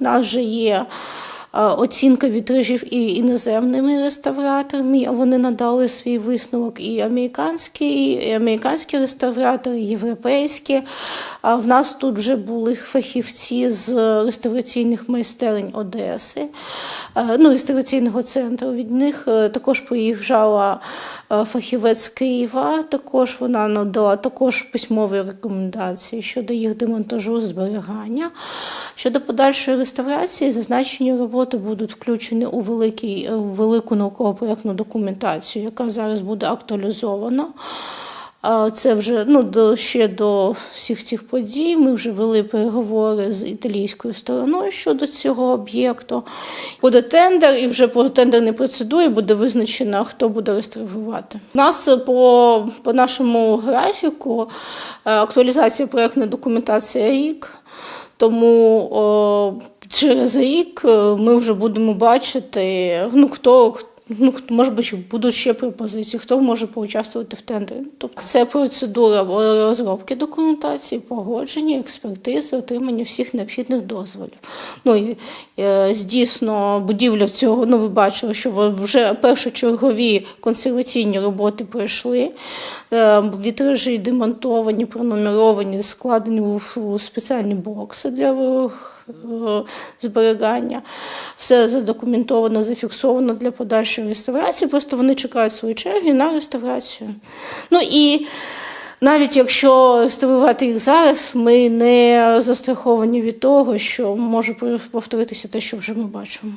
У нас же є оцінка вітражів і іноземними реставраторами. Вони надали свій висновок і американські, і американські реставратори, і європейські. А в нас тут вже були фахівці з реставраційних майстерень Одеси, ну, реставраційного центру. Від них е, також приїжджала е, фахівець з Києва. Також вона надала також письмові рекомендації щодо їх демонтажу зберігання. Щодо подальшої реставрації, зазначені роботи будуть включені у, великий, у велику науково-проєктну документацію, яка зараз буде актуалізована. Це вже ну, до, ще до всіх цих подій. Ми вже вели переговори з італійською стороною щодо цього об'єкту. Буде тендер, і вже по тендерній процедурі буде визначено, хто буде реставрувати. У нас по, по нашому графіку е, актуалізація проєктної документації рік. Тому о, через рік е, ми вже будемо бачити, ну хто. Ну, може бути, будуть ще пропозиції, хто може поучаствувати в тендері. Тобто це процедура розробки документації, погодження, експертизи, отримання всіх необхідних дозволів. Ну і е, здійсно будівля цього, ну ви бачили, що вже першочергові консерваційні роботи пройшли. Е, Вітражі демонтовані, пронумеровані, складені у, спеціальні бокси для зберігання. Все задокументовано, зафіксовано для подальшої реставрації. Просто вони чекають свої черги на реставрацію. Ну і навіть якщо реставрувати їх зараз, ми не застраховані від того, що може повторитися те, що вже ми бачимо.